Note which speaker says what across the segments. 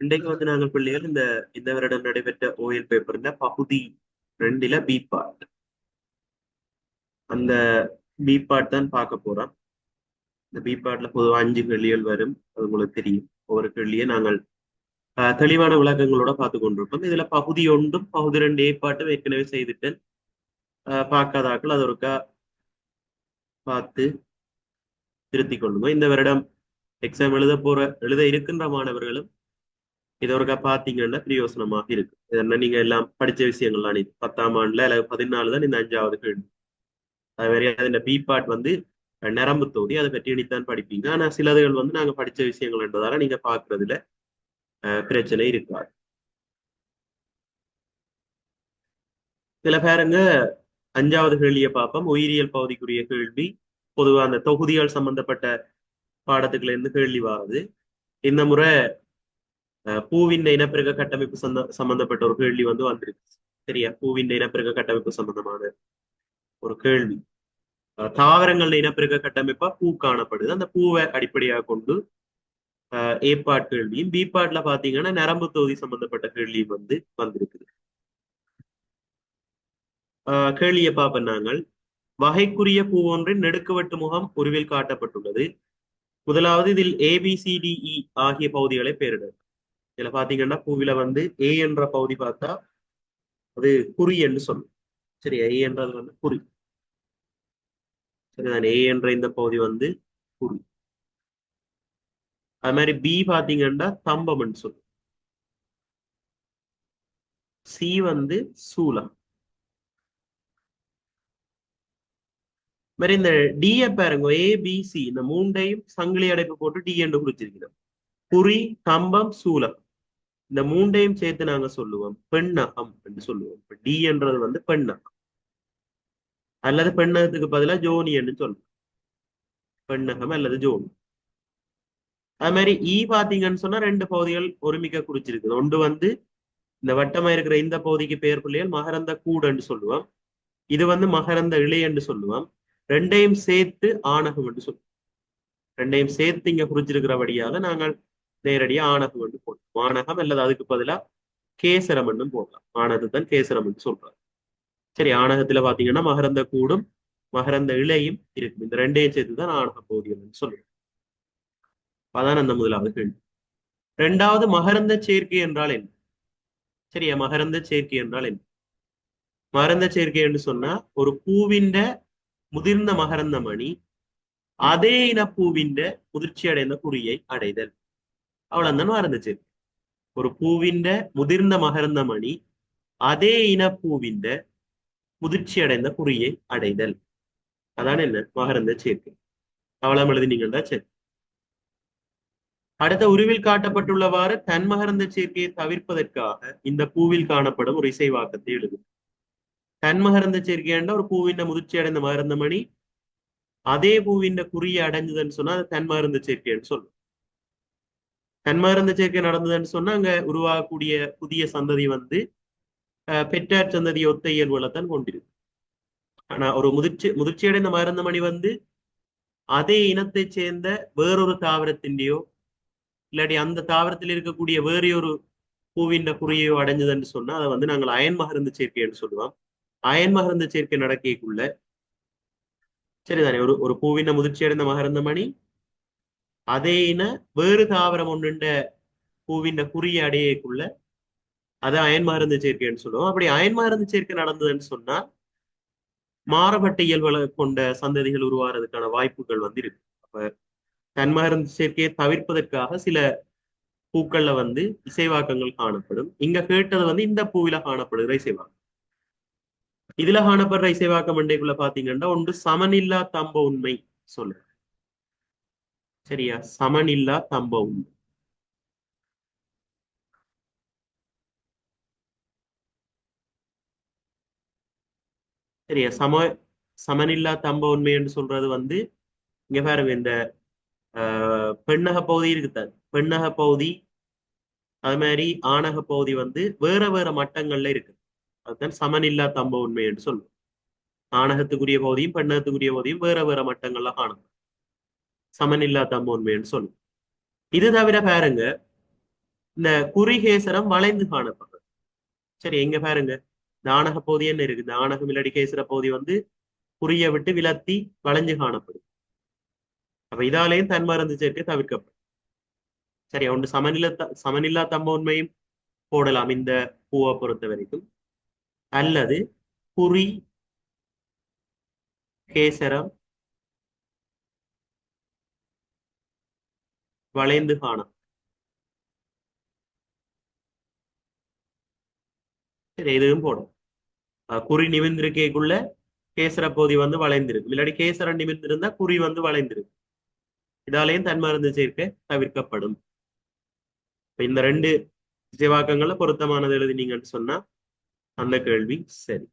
Speaker 1: இன்றைக்கு வந்து நாங்கள் பிள்ளைகள் இந்த இந்த வருடம் நடைபெற்ற ஓயல் பேப்பர்ல பகுதி ரெண்டுல பி பார்ட் அந்த பி பார்ட் தான் பார்க்க போறோம். இந்த பி பார்ட்ல பொதுவாக அஞ்சு கேள்விகள் வரும். அது உங்களுக்கு தெரியும். ஒவ்வொரு கேள்வியை நாங்கள் தெளிவான விளக்கங்களோட பார்த்து கொண்டிருப்போம். இதுல பகுதி ஒன்றும் பகுதி ரெண்டு ஏ பாட்டும் ஏற்கனவே செய்துட்டேன் பார்க்காதாக்கள் அது ஒருக்கா பார்த்து திருத்திக் கொள்ளுங்க. இந்த வருடம் எக்ஸாம் எழுத போற எழுத இருக்கின்ற மாணவர்களும் இது ஒருக்கா பாத்தீங்கன்னா பிரயோசனமாக இருக்கு. இதென்ன நீங்க எல்லாம் படிச்ச விஷயங்கள்லாம் இது. பத்தாம் ஆண்டுல அல்லது பதினாலு தான் இந்த அஞ்சாவது கேள்வி. அது மாதிரி அதில் பி பார்ட் வந்து நரம்பு தொகுதி அதை பற்றி இனித்தான் படிப்பீங்க. ஆனா சிலதுகள் வந்து நாங்க படிச்ச விஷயங்கள் என்றதால நீங்க பாக்குறதுல பிரச்சனை இருக்காது. சில பேருங்க அஞ்சாவது கேள்வியை பார்ப்போம். உயிரியல் பகுதிக்குரிய கேள்வி. பொதுவா அந்த தொகுதிகள் சம்பந்தப்பட்ட பாடத்துக்குள்ள இருந்து கேள்வி வாருது. இந்த முறை பூவின் இனப்பெருக்க கட்டமைப்பு சந்த சம்பந்தப்பட்ட ஒரு கேள்வி வந்து வந்திருக்கு. சரியா? பூவின் இனப்பெருக்க கட்டமைப்பு சம்பந்தமான ஒரு கேள்வி. அஹ், தாவரங்கள் இனப்பெருக்க கட்டமைப்பா? பூ காணப்படுது. அந்த பூவை அடிப்படையாக கொண்டு அஹ், ஏ பாட் கேள்வியும் பி பாட்ல பாத்தீங்கன்னா நரம்பு தொகுதி சம்பந்தப்பட்ட கேள்வியும் வந்து வந்திருக்குது. கேள்வியை பார்ப்போம் நாங்கள். வகைக்குரிய பூ ஒன்றின் நெடுக்குவெட்டு முகம் உருவில் காட்டப்பட்டுள்ளது. முதலாவது இதில் ஏபிசிடிஇ ஆகிய பகுதிகளை பெயரிடல் இதுல பாத்தீங்கன்னா பூவில வந்து ஏ என்ற பகுதி பார்த்தா அது குறி என்று சொல்லும். சரியா ஏ என்றது வந்து குறி. சரிதான்? ஏ என்ற இந்த பகுதி வந்து குறி. அது மாதிரி பி பாத்தீங்கன்னா தம்பம்னு சொல்லும். சி வந்து சூலம் மாதிரி இந்த டிஏ பாருங்க. ஏபிசி இந்த மூண்டையும் சங்கிலி அடைப்பு போட்டு டி என்று குறிச்சிருக்கிறோம். குறி கம்பம் சூலம். இந்த மூண்டையும் சேர்த்து நாங்க சொல்லுவோம். பெண்ணகம் என்று சொல்லுவோம். டி என்றது வந்து பெண்ணகம். அல்லது பெண்ணகத்துக்கு பதிலா ஜோனி என்று சொல்லுவோம் பெண்ணகம் அல்லது ஜோனி. அது மாதிரி e ஈ பாத்தீங்கன்னு சொன்னா ரெண்டு பகுதிகள் ஒருமிக்க குறிச்சிருக்குது. ஒன்று வந்து இந்த வட்டமா இருக்கிற இந்த பகுதிக்கு பெயர் பிள்ளைகள் மகரந்த கூடுன்னு சொல்லுவோம். இது வந்து மகரந்த இலை என்று சொல்லுவோம். ரெண்டையும் சேர்த்து ஆணகம் என்று சொல்லுவோம். ரெண்டையும் சேர்த்து இங்க குறிச்சிருக்கிறபடியால நாங்கள் நேரடியா ஆணகம் என்று போடலாம். ஆணகம் அல்லது அதுக்கு பதிலா கேசரம் போடலாம். ஆணகத்தான் கேசரம் என்று சொல்றாரு சரி ஆணகத்துல பாத்தீங்கன்னா மகரந்த கூடும் மகரந்த இலையும் இருக்கும். இந்த ரெண்டையும் சேர்த்து தான் ஆணக பகுதிகள் சொல்லுவோம் அதான் அந்த முதலாவது கேள்வி. ரெண்டாவது மகரந்த சேர்க்கை என்றால் என்ன? சரியா மகரந்த சேர்க்கை என்றால் என்ன? மகரந்த சேர்க்கை என்று சொன்னா ஒரு பூவிண்ட முதிர்ந்த மகரந்த மணி அதே இன பூவிண்ட முதிர்ச்சி அடைந்த குறியை அடைதல். அவ்வளவுதான் மகரந்த சேர்க்கை ஒரு பூவிண்ட முதிர்ந்த மகரந்த மணி அதே இன பூவிண்ட முதிர்ச்சி அடைந்த குறியை அடைதல். அதான என்ன? மகரந்த சேர்க்கை. அவ்வளவு எழுதினீங்கன்னா சரி அடுத்த உருவில் காட்டப்பட்டுள்ளவாறு தன்மகரந்த சேர்க்கையை தவிர்ப்பதற்காக இந்த பூவில் காணப்படும் ஒரு இசைவாக்கத்தை எழுது. தன்மகரந்த சேர்க்கை என்ற ஒரு பூவின் முதிர்ச்சி அடைந்த மகர்ந்த மணி அதே பூவின் குறியை அடைஞ்சதுன்னு சொன்னா அது தன்மகரந்த சேர்க்கைன்னு சொல்லும். தன்மகரந்த சேர்க்கை நடந்ததுன்னு சொன்னா அங்க உருவாகக்கூடிய புதிய சந்ததி வந்து அஹ், பெற்றார் சந்ததி ஒத்த இயல்புகளைத்தான் கொண்டிருக்கு ஆனா ஒரு முதிர்ச்சி முதிர்ச்சி அடைந்த மகரந்த மணி வந்து அதே இனத்தைச் சேர்ந்த வேறொரு தாவரத்தின்டையோ இல்லாட்டி அந்த தாவரத்தில் இருக்கக்கூடிய வேறு ஒரு பூவின் அடைஞ்சதுன்னு சொன்னா அதை வந்து நாங்கள் அயன் மகரந்த சேர்க்கைன்னு சொல்லுவோம். அயன் மகரந்த சேர்க்கை நடக்கைக்குள்ள சரிதானே ஒரு ஒரு பூவின முதிர்ச்சி அடைந்த மகரந்த மணி அதேன வேறு தாவரம் ஒன்றுண்ட பூவின் குறிய அடையக்குள்ள அதை அயன் மருந்து சேர்க்கைன்னு சொல்லுவோம். அப்படி அயன் மருந்து சேர்க்கை நடந்ததுன்னு சொன்னா மாறுபட்ட இயல்புகளை கொண்ட சந்ததிகள் உருவாகிறதுக்கான வாய்ப்புகள் வந்து இருக்கு அப்ப தன்மருந்து சேர்க்கையை தவிர்ப்பதற்காக சில பூக்கள்ல வந்து இசைவாக்கங்கள் காணப்படும். இங்க கேட்டது வந்து இந்த பூவில காணப்படுகிற இசைவாக்கம். இதுல காணப்படுற இசைவாக்கம் மண்டைக்குள்ள பாத்தீங்கன்னா ஒன்று சமனில்லா தம்ப உண்மை சொல்லுங்க சரியா? சமனில்லா சம்பவம் உண்மை சரியா? சம சமனில்லா தம்ப உண்மை என்று சொல்றது வந்து இங்க பாருங்க இந்த ஆஹ், பெண்ணக பகுதி இருக்குதான் பெண்ணக பகுதி அது மாதிரி ஆணக பகுதி வந்து வேற வேற மட்டங்கள்ல இருக்கு. அதுதான் சமனில்லா தம்ப உண்மை என்று சொல்லுவோம். ஆணகத்துக்குரிய பகுதியும் பெண்ணகத்துக்குரிய பகுதியும் வேற வேற மட்டங்கள்ல காணும். சமனில்லா தம்ப சொல்லும். இது தவிர பாருங்க இந்த குறிகேசரம் வளைந்து காணப்படுறது. சரி எங்க பாருங்க? தானக பகுதி என்ன இருக்கு? தானகம் இல்லாடி கேசர பகுதி வந்து குறிய விட்டு விலத்தி வளைஞ்சு காணப்படும். அப்ப இதாலேயும் தன்மருந்து சேர்க்கை தவிர்க்கப்படும். சரி ஒன்று சமநில சமநிலா தம்ம உண்மையும் போடலாம் இந்த பூவை பொறுத்த வரைக்கும். அல்லது குறி கேசரம் வளைந்து காணும். சரி இதுவும் போடும். குறி நிமிந்திருக்கைக்குள்ள கேசர பகுதி வந்து வளைந்திருக்கு இல்லாட்டி கேசரம் நிமிர்ந்திருந்தா குறி வந்து வளைந்திருக்கு இதாலேயும் தன்மருந்து சேர்க்கை தவிர்க்கப்படும். இந்த ரெண்டு திசைவாக்கங்களை பொருத்தமானது எழுதினீங்கன்னு சொன்னா அந்த கேள்வி சரி.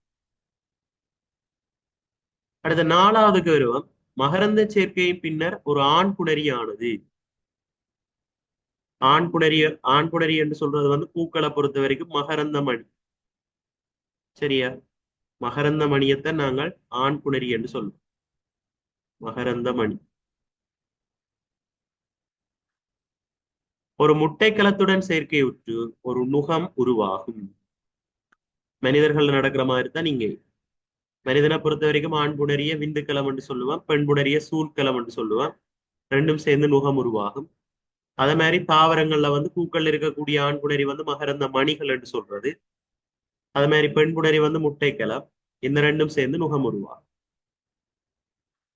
Speaker 1: அடுத்த நாலாவதுக்கு வருவோம். மகரந்த சேர்க்கையின் பின்னர் ஒரு ஆண் புணரியானது. ஆண் புணரி ஆண் புணரி என்று சொல்றது வந்து பூக்களை பொறுத்த வரைக்கும் மகரந்த மணி. சரியா? மகரந்த மணியத்தை நாங்கள் ஆண் புணரி என்று சொல்லுவோம். மகரந்த மணி. ஒரு சேர்க்கை சேர்க்கையுற்று ஒரு நுகம் உருவாகும். மனிதர்கள் நடக்கிற மாதிரி தான் நீங்க மனிதனை பொறுத்த வரைக்கும் ஆண் புணரிய விந்துக்களம் என்று சொல்லுவான் பெண் புணரிய சூழ்கலம் என்று சொல்லுவான். ரெண்டும் சேர்ந்து நுகம் உருவாகும். அதே மாதிரி தாவரங்கள்ல வந்து பூக்கள் இருக்கக்கூடிய ஆண் புணரி வந்து மகரந்த மணிகள் என்று சொல்றது. அதே மாதிரி பெண் புணரி வந்து முட்டைக்கலம். இந்த ரெண்டும் சேர்ந்து நுகம் உருவாகும்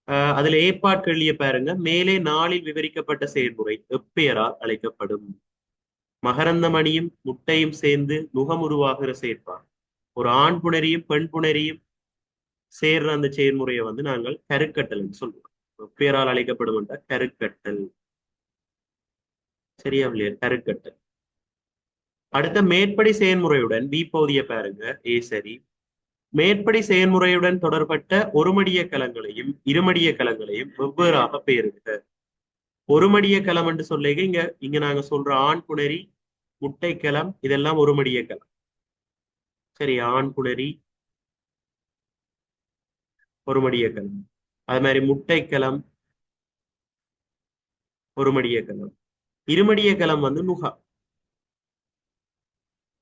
Speaker 1: ஆஹ் அதுல ஏற்பாட்கள்லிய பாருங்க. மேலே நாளில் விவரிக்கப்பட்ட செயல்முறை எப்பெயரால் அழைக்கப்படும்? மகரந்த மணியும் முட்டையும் சேர்ந்து நுகம் உருவாகிற செயற்பாடு. ஒரு ஆண் புணரியும் பெண் புணரியும் சேர்ற அந்த செயல்முறையை வந்து நாங்கள் கருக்கட்டல் சொல்லுவோம். எப்பெயரால் அழைக்கப்படும் என்ற கருக்கட்டல். சரியா இல்லையா? அடுத்த மேற்படி செயல்முறையுடன் பி பகுதியை பாருங்க. ஏ சரி. மேற்படி செயல்முறையுடன் தொடர்பட்ட ஒருமடிய கலங்களையும் இருமடிய கலங்களையும் வெவ்வேறாக பெயருங்க ஒருமடிய கலம் என்று சொல்லிங்க. இங்க இங்க நாங்க சொல்ற ஆண் புணரி முட்டை இதெல்லாம் ஒருமடிய கலம். சரி ஆண் புணரி ஒருமடிய கலம். அது மாதிரி முட்டை கலம் ஒருமடிய கலம். இருமடிய கலம் வந்து நுகா.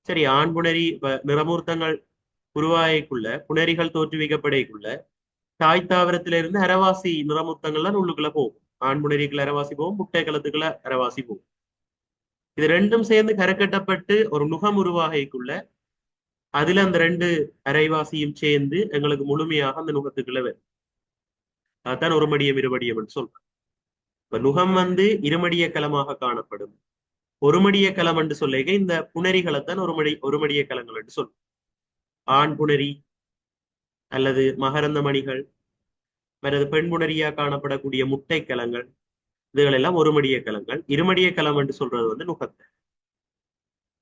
Speaker 1: சரி ஆண் புணரி நிறமூர்த்தங்கள் உருவாயக்குள்ள புணரிகள் தோற்றுவிக்கப்படைக்குள்ள தாய் தாவரத்திலிருந்து அரவாசி நிறமுத்தங்கள்லாம் உள்ளுக்குள்ள போகும். ஆண் புணரிக்குள்ள அரவாசி போகும் முட்டை கலத்துக்குள்ள அரவாசி போகும். இது ரெண்டும் சேர்ந்து கரக்கட்டப்பட்டு ஒரு நுகம் உருவாகைக்குள்ள அதுல அந்த ரெண்டு அரைவாசியும் சேர்ந்து எங்களுக்கு முழுமையாக அந்த நுகத்துக்குள்ள வரும். அதுதான் ஒரு மடியம் இருமடியம் சொல்றேன் இப்ப நுகம் வந்து இருமடிய கலமாக காணப்படும். ஒருமடிய கலம் என்று சொல்லுக இந்த புணரிகளைத்தான் ஒருமடி ஒருமடிய கலங்கள் என்று சொல்லும். ஆண் புணரி அல்லது மகரந்த மணிகள் அல்லது பெண் புணரியா காணப்படக்கூடிய முட்டை கலங்கள் இதுகள் எல்லாம் ஒருமடிய கலங்கள். இருமடிய கலம் என்று சொல்றது வந்து நுகத்தை.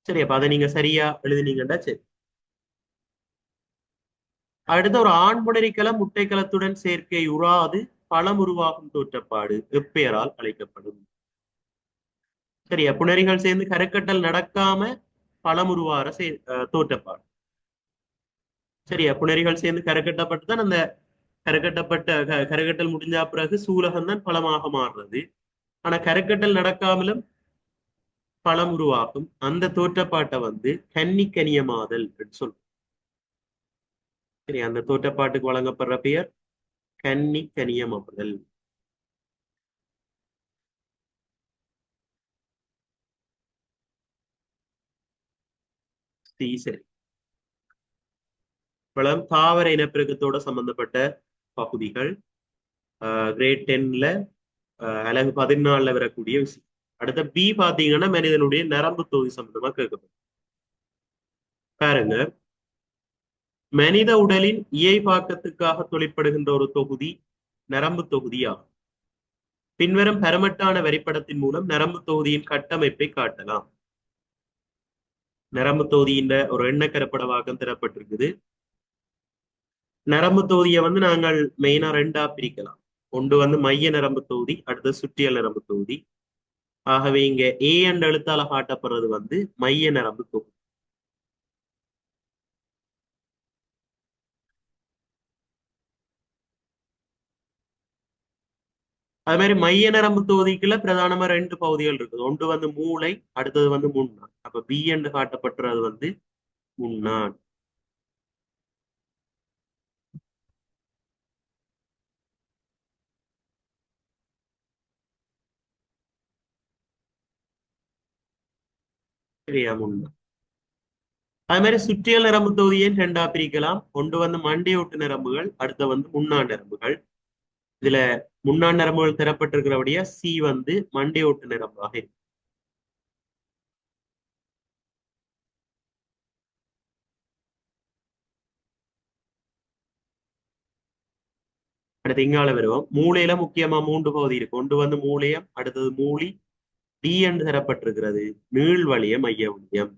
Speaker 1: சரி அப்ப அதை நீங்க சரியா எழுதினீங்கன்னா சரி. அடுத்த ஒரு ஆண் புணரிக்கலம் முட்டை கலத்துடன் சேர்க்கை உறாது பழம் உருவாகும் தோற்றப்பாடு எப்பெயரால் அழைக்கப்படும்? சரியா? புணரிகள் சேர்ந்து கருக்கட்டல் நடக்காம பழம் உருவார சே தோற்றப்பாடு. சரியா? புணரிகள் சேர்ந்து கரக்கட்டப்பட்டு தான் அந்த கரக்கட்டப்பட்ட கரகட்டல் முடிஞ்ச பிறகு சூலகம் தான் பழமாக மாறுறது. ஆனா கரக்கட்டல் நடக்காமலும் பழம் உருவாகும் அந்த தோற்றப்பாட்டை வந்து கன்னி கனியமாதல் சொல்லும் சரி அந்த தோற்றப்பாட்டுக்கு வழங்கப்படுற பெயர் கன்னி கனியமாதல் சரி. வளம் தாவர இனப்பெருக்கத்தோட சம்பந்தப்பட்ட பகுதிகள் கிரேட் டென்ல அழகு பதினாலுல வரக்கூடிய விஷயம். அடுத்த பி பாத்தீங்கன்னா மனிதனுடைய நரம்பு தொகுதி சம்பந்தமா கேட்கப்படும். பாருங்க. மனித உடலின் இயைபாக்கத்துக்காக தொழிற்படுகின்ற ஒரு தொகுதி நரம்பு தொகுதியாகும். பின்வரும் பெறமட்டான வரிப்படத்தின் மூலம் நரம்பு தொகுதியின் கட்டமைப்பை காட்டலாம். நரம்பு தொகுதியின் ஒரு எண்ணக்கரப்பட வாக்கம் தரப்பட்டிருக்குது. நரம்பு தொகுதியை வந்து நாங்கள் மெயினா ரெண்டா பிரிக்கலாம். ஒன்று வந்து மைய நரம்பு தொகுதி அடுத்து சுற்றியல் நரம்பு தொகுதி. ஆகவே இங்க ஏ என்ற எழுத்தால காட்டப்படுறது வந்து மைய நரம்பு தொகுதி. அது மாதிரி மைய நரம்பு தொகுதிக்குள்ள பிரதானமா ரெண்டு பகுதிகள் இருக்குது. ஒன்று வந்து மூளை அடுத்தது வந்து முன்னாள். அப்ப பி என்று காட்டப்பட்டுறது வந்து முன்னாள். சரியா முன்னாள். அது மாதிரி சுற்றியல் நரம்பு தொகுதியை ரெண்டா பிரிக்கலாம். ஒன்று வந்து மண்டையோட்டு நரம்புகள் அடுத்த வந்து முன்னாள் நரம்புகள். இதுல முன்னாள் நரம்புகள் தரப்பட்டிருக்கிறபடியா சி வந்து மண்டை ஓட்டு நரம்பாக இருக்கும் அடுத்து இங்கால வருவோம். மூளையில முக்கியமா மூன்று பகுதி இருக்கு. ஒன்று வந்து மூளையம் அடுத்தது மூளி. டி என்று தரப்பட்டிருக்கிறது. நீள்வழிய மைய வழியம்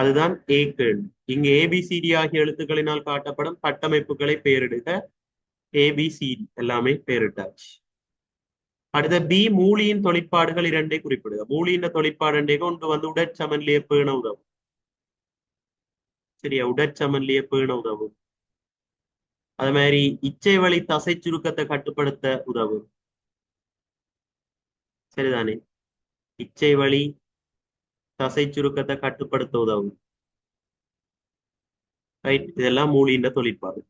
Speaker 1: அதுதான் ஏ இங்கு ஏபிசிடி ஆகிய எழுத்துக்களினால் காட்டப்படும் கட்டமைப்புகளை பெயரிடுக. ஏபிசிடி எல்லாமே பெயரிட்டாச்சு. அடுத்த பி மூலியின் தொழிற்பாடுகள் இரண்டே குறிப்பிடுக. மூலியின் தொழிற்பாடு ஒன்று வந்து உடற்சமன்லிய பேண உதவும். சரியா? உடற்சமன்லிய பேண உதவும். அது மாதிரி இச்சை வழி தசை சுருக்கத்தை கட்டுப்படுத்த உதவும். சரிதானே? இச்சை வழி தசை சுருக்கத்தை கட்டுப்படுத்த உதவும் ரைட் இதெல்லாம் மூலின்ற தொழிற்பாடு.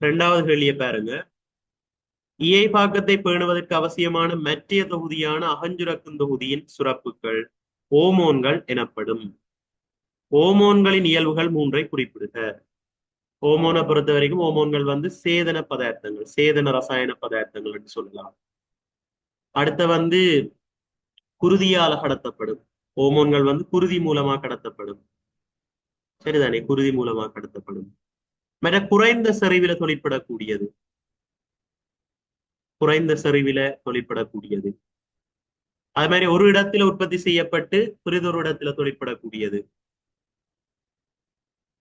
Speaker 1: இரண்டாவது கேள்வியை பாருங்க. இயை பாக்கத்தை பேணுவதற்கு அவசியமான மற்றிய தொகுதியான அகஞ்சுரக்கும் தொகுதியின் சுரப்புகள் ஓமோன்கள் எனப்படும். ஓமோன்களின் இயல்புகள் மூன்றை குறிப்பிடுக. ஓமோனை பொறுத்த வரைக்கும் ஓமோன்கள் வந்து சேதன பதார்த்தங்கள் சேதன ரசாயன பதார்த்தங்கள் என்று சொல்லலாம். அடுத்த வந்து குருதியால கடத்தப்படும். ஓமோன்கள் வந்து குருதி மூலமா கடத்தப்படும். சரிதானே? குருதி மூலமா கடத்தப்படும். மற்ற குறைந்த செறிவில தொழிற்படக்கூடியது. குறைந்த செறிவில தொழிற்படக்கூடியது. அது மாதிரி ஒரு இடத்துல உற்பத்தி செய்யப்பட்டு புரிதொரு இடத்துல தொழிற்படக்கூடியது.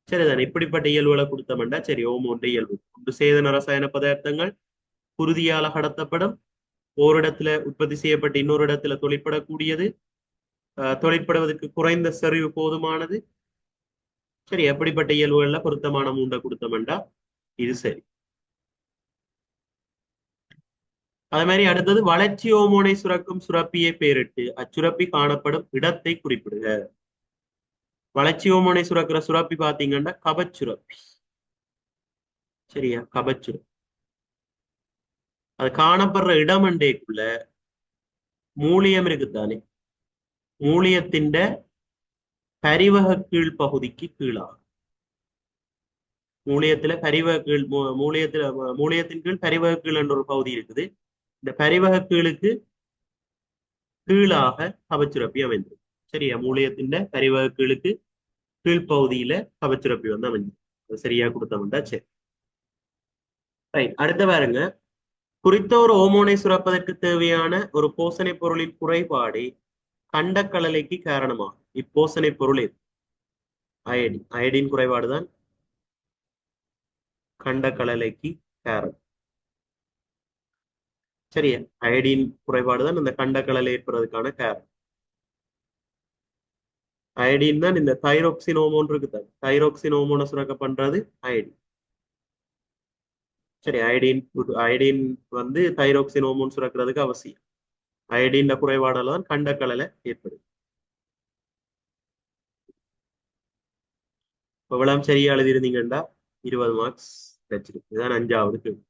Speaker 1: சரிதானே இப்படிப்பட்ட இயல்புகளை கொடுத்தோம்னா சரி ஓமோன்ற இயல்பு. ஒன்று சேதன ரசாயன பதார்த்தங்கள் குருதியால கடத்தப்படும் ஓரிடத்துல உற்பத்தி செய்யப்பட்டு இன்னொரு இடத்துல தொழிற்படக்கூடியது தொழிற்படுவதற்கு குறைந்த செறிவு போதுமானது. சரி எப்படிப்பட்ட இயல்புகள்ல பொருத்தமான மூண்டை கொடுத்தோம்டா இது சரி. அது மாதிரி அடுத்தது வளர்ச்சி ஓமோனை சுரக்கும் சுரப்பியை பேரிட்டு அச்சுரப்பி காணப்படும் இடத்தை குறிப்பிடுக. வளர்ச்சி சுரக்கிற சுரப்பி பாத்தீங்கன்னா கபச்சுரப்பி சரியா? கபச்சுரப்பி அது காணப்படுற இடமண்டேக்குள்ள மூலியம் இருக்குத்தானே மூலியத்தின் பரிவக கீழ் பகுதிக்கு கீழாகும். மூலியத்துல பரிவக கீழ் மூலியத்துல மூலியத்தின் கீழ் பரிவக கீழ் என்ற ஒரு பகுதி இருக்குது. இந்த பரிவக கீழுக்கு கீழாக கபச்சுரப்பி அமைந்தது சரியா? மூலியத்தின் பரிவக கீழுக்கு கீழ்ப்பகுதியில கவச்சுரப்பி வந்து அமைந்தது சரியா கொடுத்தோம்டா சரி ரைட் அடுத்த பாருங்க. குறித்த ஒரு ஓமோனை சுரப்பதற்கு தேவையான ஒரு போசனை பொருளின் குறைபாடு கண்டக்கலலைக்கு காரணமாகும். இப்போசனை பொருள் எது? அயடின் அயடின் குறைபாடுதான் கண்டக்கலலைக்கு காரணம். சரியா? அயடின் குறைபாடுதான் இந்த கண்டக்கலலை ஏற்படுறதுக்கான காரணம். அயடின் தான் இந்த தைரோக்சினோமோன் இருக்குது தைரோக்சின் சுரக்க பண்றது அயடின் சரி அயடின் அயடின் வந்து தைரோக்சினோமோன் சுரக்கிறதுக்கு அவசியம். அயடின் குறைபாடால தான் கண்டக்கலலை ஏற்படுது. இவ்வளவு சரியா எழுதியிருந்தீங்கண்டா? இருபது மார்க்ஸ் கிடைச்சிருக்கு இதுதான் அஞ்சாவது கேள்வி.